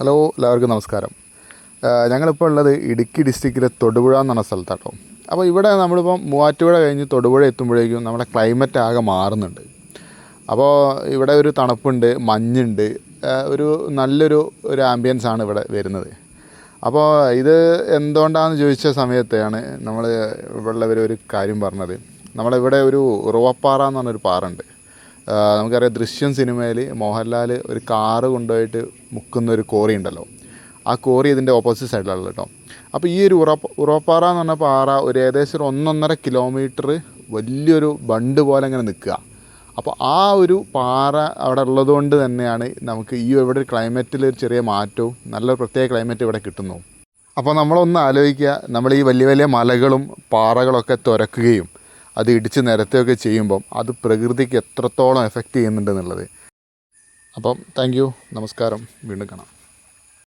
Hello എല്ലാവർക്കും നമസ്കാരം. ഞങ്ങളിപ്പോൾ ഉള്ളത് ഇടുക്കി ഡിസ്ട്രിക്റ്റിലെ തൊടുപുഴ എന്ന് പറഞ്ഞ സ്ഥലത്താട്ടോ. അപ്പോൾ ഇവിടെ നമ്മളിപ്പം മൂവാറ്റുപുഴ കഴിഞ്ഞ് തൊടുപുഴ എത്തുമ്പോഴേക്കും നമ്മുടെ ക്ലൈമറ്റ് ആകെ മാറുന്നുണ്ട്. അപ്പോൾ ഇവിടെ ഒരു തണുപ്പുണ്ട് മഞ്ഞുണ്ട് ഒരു നല്ലൊരു ഒരു ആംബിയൻസ് ആണ് ഇവിടെ വരുന്നത്. അപ്പോൾ ഇത് എന്തുകൊണ്ടാണെന്ന് ചോദിച്ച സമയത്താണ് നമ്മൾ ഇവിടെയുള്ളവർ ഒരു കാര്യം പറഞ്ഞത്. നമ്മളിവിടെ ഒരു റോപ്പാറ എന്ന് പറഞ്ഞൊരു പാറുണ്ട് നമുക്കറിയാം ദൃശ്യം സിനിമയിൽ മോഹൻലാൽ ഒരു കാറ് കൊണ്ടുപോയിട്ട് മുക്കുന്ന ഒരു കോറി ഉണ്ടല്ലോ. ആ കോറി ഇതിന്റെ ഓപ്പോസിറ്റ് സൈഡിലാണ് കേട്ടോ. അപ്പോൾ ഈ ഒരു ഉറപ്പ ഉറപ്പാറ എന്ന് പറഞ്ഞ പാറ ഒരു ഏകദേശം ഒരു ഒന്നൊന്നര കിലോമീറ്റർ വലിയൊരു ബണ്ട് പോലെ അങ്ങനെ നിൽക്കുക. അപ്പോൾ ആ ഒരു പാറ അവിടെ ഉള്ളതുകൊണ്ട് തന്നെയാണ് നമുക്ക് ഈ ഇവിടെ ഒരു ക്ലൈമറ്റിൽ ഒരു ചെറിയ മാറ്റവും നല്ലൊരു പ്രത്യേക ക്ലൈമറ്റ് ഇവിടെ കിട്ടുന്നു. അപ്പോൾ നമ്മളൊന്ന് ആലോചിക്കുക നമ്മൾ ഈ വലിയ വലിയ മലകളും പാറകളൊക്കെ തുരക്കുകയും അത് ഇടിച്ച് നിരത്തുകയൊക്കെ ചെയ്യുമ്പം അത് പ്രകൃതിക്ക് എത്രത്തോളം എഫക്റ്റ് ചെയ്യുന്നുണ്ട് എന്നുള്ളത്. അപ്പം താങ്ക് നമസ്കാരം. വീണ്ടും കാണാം.